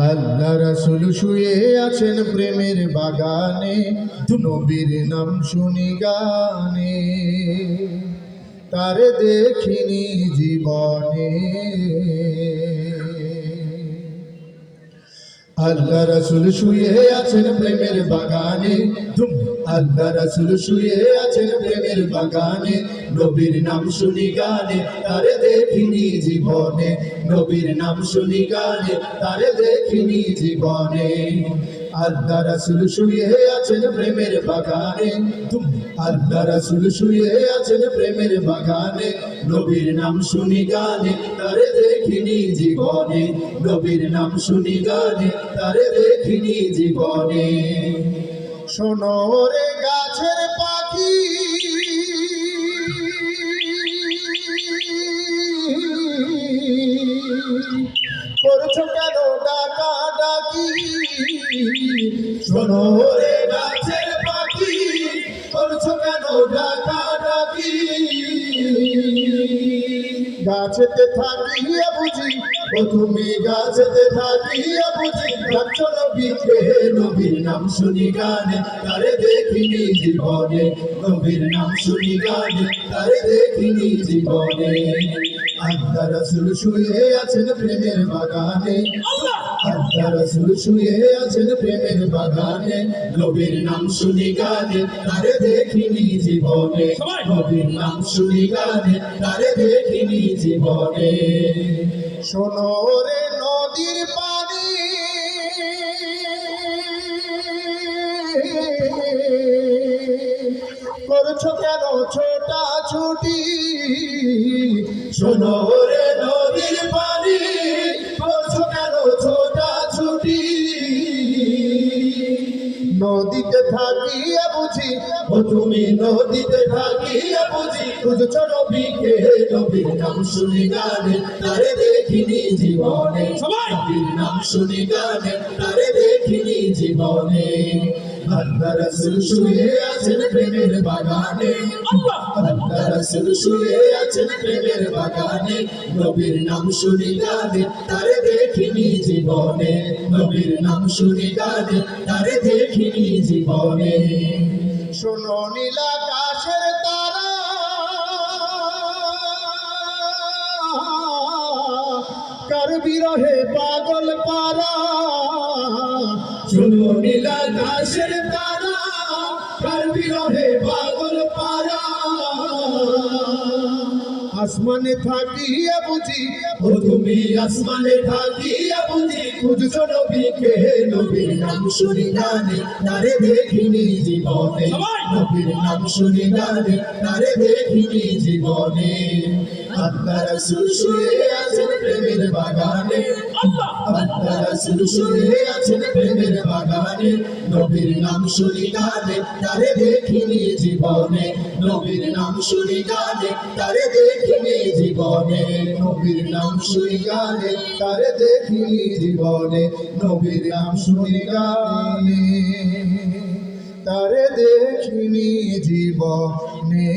আল্লাহ রাসুল শুয়ে আছেন প্রেমের বাগানে নবীর নাম শুনি গানে। তার দেখিনি জীবনে। আল্লাহ রাসুল শুয়ে আছেন প্রেমের বাগানে। আল্লাহ রাসুল শুয়ে আছেন প্রেমের বাগানে। নবীর নাম শুনি গানে, তারে দেখিনি জীবনে। নবীর নাম শুনি গানে, তারে দেখিনি জীবনে। আল্লাহ রাসুল শুয়ে আছেন প্রেমের বাগানে। আল্লাহ রাসুল শুয়ে আছেন প্রেমের বাগানে। নবীর নাম শুনি গানে, তারে দেখিনি জীবনে। নবীর নাম শুনি গানে, তারে দেখিনি জীবনে। শোনো রে গাছের পাখি শোনো রে গাছের পাখি করছ কেন ডাকা ডাকি? গাছেতে থাকিয়া বুঝি ও তুমি গাছেতে থাকিয়া বুঝি ডাকছো নবীকে নবীর নাম শুনি গানে তারে দেখিনি জীবনে নবীর নাম শুনি গানে তারে দেখিনি জীবনে। আল্লাহ রাসূল শুয়ে আছেন প্রেমের বাগানে। আল্লাহ! রাসূল শুয়ে আছেন প্রেমের বাগানে। নবীর নাম শুনি গানে তারে দেখিনি জীবনে। নবীর নাম শুনি গানে তারে দেখিনি জীবনে। শোনো রে নদীর পানি। করছ কেন ছোটা ছুটি? শোনো রে বুঝি ও তুমি নদীতে থাকিয়া বুঝি খুঁজছো নবীকে নবীর নাম শুনি গানে তারে দেখিনি জীবনে। নবীর নাম শুনি গানে তারে দেখিনি জীবনে। আল্লাহ রাসূল শুয়ে আছেন প্রেমের বাগানে। আল্লাহ! রাসূল শুয়ে আছেন প্রেমের বাগানে। নবীর নাম শুনি গানে তারে দেখিনি জীবনে। নবীর নাম শুনি গানে তারে দেখিনি জীবনে। শোনো নীলাকাশের তারা। কার বিরহে পাগল পারা? শোনো নীলাকাশের তারা কার বিরহে পাগল পারা? আসমানে থাকিয়া বুঝি ও তুমি আসমানে থাকিয়া বুঝি খুঁজছো নবীকে নবীর নাম শুনি নানি নারে দেখিনি জীবনে। নবীর নাম শুনি নানি তারে দেখিনি জীবনে। রাসূল শুয়ে আছেন প্রেমের বাগানে। আল্লাহ! রাসূল শুয়ে আছেন প্রেমের বাগানে। নবীর নাম শুনি গানে তারে দেখিনি জীবনে। নবীর নাম শুনি গানে তারে দেখিনি জীবনে। নবীর নাম শুনি গানে তারে দেখিনি জীবনে। নবীর নাম শুনি গানে তারে দেখিনি জীবনে।